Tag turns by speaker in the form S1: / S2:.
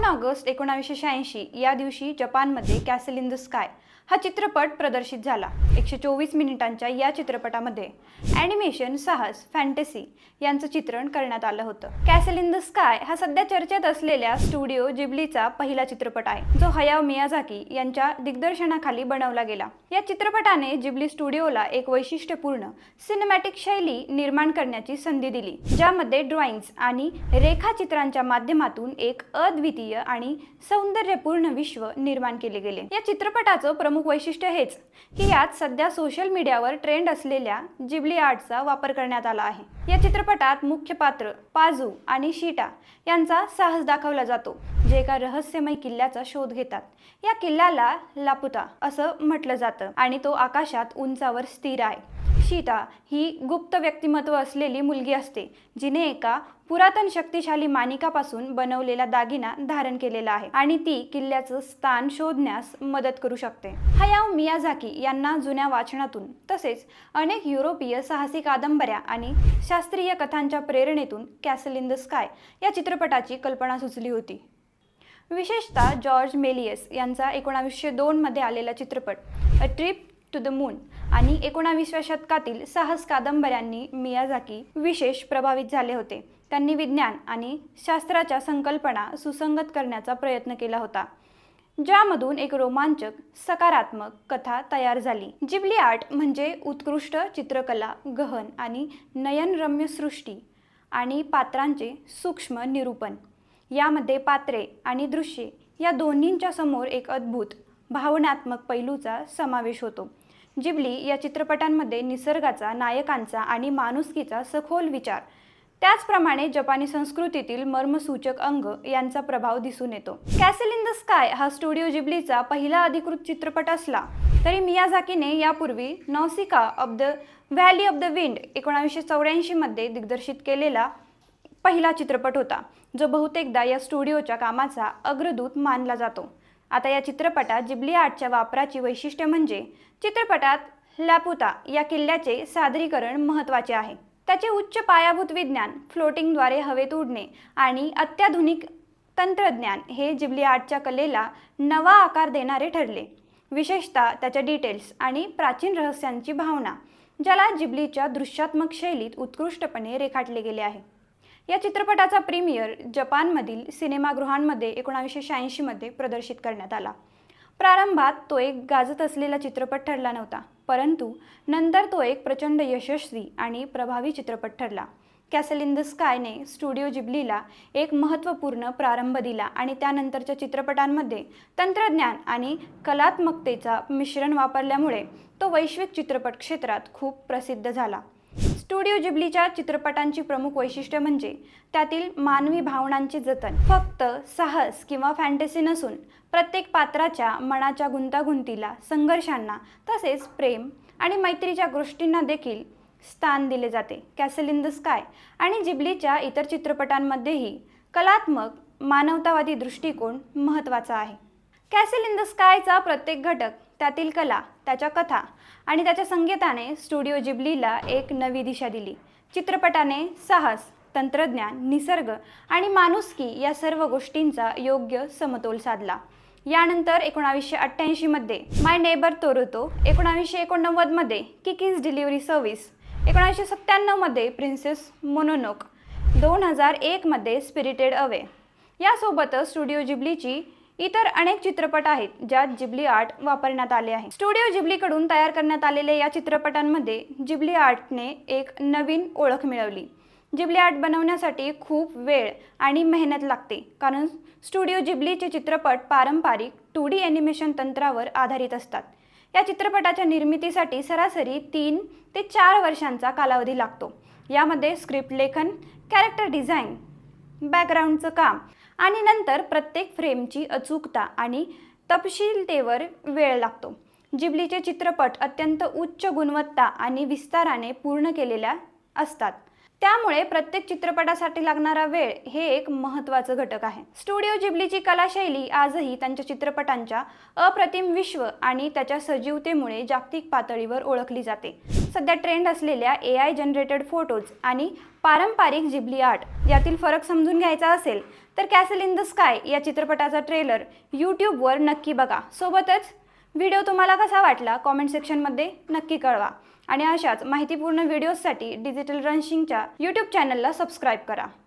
S1: दोन ऑगस्ट एकोणावीसशे शहाऐंशी या दिवशी जपानमध्ये कॅसल इन द स्काय हा चित्रपट प्रदर्शित झाला. एकशे चोवीस मिनिटांच्या या चित्रपटामध्ये ॲनिमेशन साहस फॅन्टसी यांचं चित्रण करण्यात आलं होतं. कॅसल इन द स्काय हा सध्या चर्चेत असलेल्या स्टुडिओ जिबलीचा पहिला चित्रपट आहे जो हयाव मियाझाकी यांच्या दिग्दर्शनाखाली बनवला गेला. या चित्रपटाने जिबली स्टुडिओला एक वैशिष्ट्यपूर्ण सिनेमॅटिक शैली निर्माण करण्याची संधी दिली ज्यामध्ये ड्रॉइंग्स आणि रेखाचित्रांच्या माध्यमातून एक अद्वितीय आणि सौंदर्यपूर्ण विश्व निर्माण केले गेले. या चित्रपटाचं प्रमुख वैशिष्ट्य हेच की यात सध्या सोशल मीडियावर ट्रेंड असलेल्या जिबली आर्टचा वापर करण्यात आला आहे. या चित्रपटात मुख्य पात्र पाजू आणि शीटा यांचा साहस दाखवला जातो जे एका रहस्यमय किल्ल्याचा शोध घेतात. या किल्ल्याला लापुता असं म्हटलं जातं आणि तो आकाशात उंचावर स्थिर आहे. शीता ही गुप्त व्यक्तिमत्व असलेली मुलगी असते जिने एका पुरातन शक्तिशाली मानिकापासून बनवलेला दागिना धारण केलेला आहे आणि ती किल्ल्याचं स्थान शोधण्यास मदत करू शकते. हयाव मियाझाकी यांना जुन्या वाचनातून तसेच अनेक युरोपीय साहसी कादंबऱ्या आणि शास्त्रीय कथांच्या प्रेरणेतून कॅसल इन द स्काय या चित्रपटाची कल्पना सुचली होती. विशेषतः जॉर्ज मेलियस यांचा एकोणावीसशे दोनमध्ये आलेला चित्रपट a trip to the moon आणि एकोणावीसव्या शतकातील साहस कादंबऱ्यांनी मियाझाकी विशेष प्रभावित झाले होते. त्यांनी विज्ञान आणि शास्त्राच्या संकल्पना सुसंगत करण्याचा प्रयत्न केला होता. ज्यामधून एक रोमांचक सकारात्मक कथा तयार झाली. जिबली आर्ट म्हणजे उत्कृष्ट चित्रकला गहन आणि नयनरम्य सृष्टी आणि पात्रांचे सूक्ष्म निरूपण. यामध्ये पात्रे आणि दृश्ये या दोन्हींच्या समोर एक अद्भुत भावनात्मक पैलूचा समावेश होतो. जिबली या चित्रपटांमध्ये निसर्गाचा नायकांचा आणि माणुसकीचा सखोल विचार. त्याचप्रमाणे जपानी संस्कृतीतील मर्मसूचक अंग यांचा प्रभाव दिसून येतो. कॅसल इन द स्काय हा स्टुडिओ जिबलीचा पहिला अधिकृत चित्रपट असला तरी मियाझाकीने यापूर्वी Nausicaa of the valley of the wind एकोणावीसशे चौऱ्याऐंशीमध्ये दिग्दर्शित केलेला पहिला चित्रपट होता जो बहुतेकदा या स्टुडिओच्या कामाचा अग्रदूत मानला जातो. आता या चित्रपटात जिबली आर्टच्या वापराची वैशिष्ट्य म्हणजे चित्रपटात लापुता या किल्ल्याचे सादरीकरण महत्त्वाचे आहे. त्याचे उच्च पायाभूत विज्ञान फ्लोटिंगद्वारे हवेत उडणे आणि अत्याधुनिक तंत्रज्ञान हे जिबली आर्टच्या कलेला नवा आकार देणारे ठरले. विशेषतः त्याच्या डिटेल्स आणि प्राचीन रहस्यांची भावना ज्याला जिबलीच्या दृश्यात्मक शैलीत उत्कृष्टपणे रेखाटले गेले आहे. या चित्रपटाचा प्रीमियर जपानमधील सिनेमागृहांमध्ये एकोणावीसशे शहाऐंशीमध्ये प्रदर्शित करण्यात आला. प्रारंभात तो एक गाजत असलेला चित्रपट ठरला नव्हता परंतु नंतर तो एक प्रचंड यशस्वी आणि प्रभावी चित्रपट ठरला. कॅसल इन द स्कायने स्टुडिओ जिबलीला एक महत्त्वपूर्ण प्रारंभ दिला आणि त्यानंतरच्या चित्रपटांमध्ये तंत्रज्ञान आणि कलात्मकतेचा मिश्रण वापरल्यामुळे तो वैश्विक चित्रपट क्षेत्रात खूप प्रसिद्ध झाला. स्टुडिओ जिबलीच्या चित्रपटांची प्रमुख वैशिष्ट्य म्हणजे त्यातील मानवी भावनांचे जतन. फक्त साहस किंवा फॅन्टसी नसून प्रत्येक पात्राच्या मनाच्या गुंतागुंतीला संघर्षांना तसेच प्रेम आणि मैत्रीच्या गोष्टींना देखील स्थान दिले जाते. कॅसल इन द स्काय आणि जिबलीच्या इतर चित्रपटांमध्येही कलात्मक मानवतावादी दृष्टिकोन महत्त्वाचा आहे. कॅसल इन द स्कायचा प्रत्येक घटक त्यातील कला त्याच्या कथा आणि त्याच्या संगीताने स्टुडिओ जिबलीला एक नवी दिशा दिली. चित्रपटाने साहस तंत्रज्ञान निसर्ग आणि माणुसकी या सर्व गोष्टींचा योग्य समतोल साधला. यानंतर एकोणावीसशे अठ्ठ्याऐंशीमध्ये माय नेबर तोरोतो एकोणावीसशे एकोणनव्वदमध्ये किकीज डिलिव्हरी सर्व्हिस एकोणावीसशे सत्त्याण्णवमध्ये प्रिन्सेस मोनोनोक दोन हजार एकमध्ये स्पिरिटेड अवे यासोबतच स्टुडिओ जिबलीची इतर अनेक चित्रपट आहेत ज्यात जिबली आर्ट वापरण्यात आले आहे. स्टुडिओ जिबलीकडून तयार करण्यात आलेल्या या चित्रपटांमध्ये जिबली आर्टने एक नवीन ओळख मिळवली. जिबली आर्ट बनवण्यासाठी खूप वेळ आणि मेहनत लागते कारण स्टुडिओ जिबलीचे चित्रपट पारंपरिक टू डी ॲनिमेशन तंत्रावर आधारित असतात. या चित्रपटाच्या निर्मितीसाठी सरासरी तीन ते चार वर्षांचा कालावधी लागतो. यामध्ये स्क्रिप्ट लेखन कॅरेक्टर डिझाईन बॅकग्राऊंडचं काम आणि नंतर प्रत्येक फ्रेमची अचूकता आणि तपशीलतेवर वेळ लागतो. जिबलीचे चित्रपट अत्यंत उच्च गुणवत्ता आणि विस्ताराने पूर्ण केलेल्या असतात. त्यामुळे प्रत्येक चित्रपटासाठी लागणारा वेळ हे एक महत्त्वाचं घटक आहे. स्टुडिओ जिबलीची कलाशैली आजही त्यांच्या चित्रपटांच्या अप्रतिम विश्व आणि त्याच्या सजीवतेमुळे जागतिक पातळीवर ओळखली जाते. सध्या ट्रेंड असलेल्या ए आय जनरेटेड फोटोज आणि पारंपरिक जिबली आर्ट यातील फरक समजून घ्यायचा असेल तर कॅसल इन द स्काय या चित्रपटाचा ट्रेलर यूट्यूबवर नक्की बघा. सोबतच व्हिडिओ तुम्हाला कसा वाटला कॉमेंट सेक्शनमध्ये नक्की कळवा. आणि अशाच माहितीपूर्ण व्हिडिओजसाठी डिजिटल रनशिंगच्या यूट्यूब चॅनलला सबस्क्राईब करा.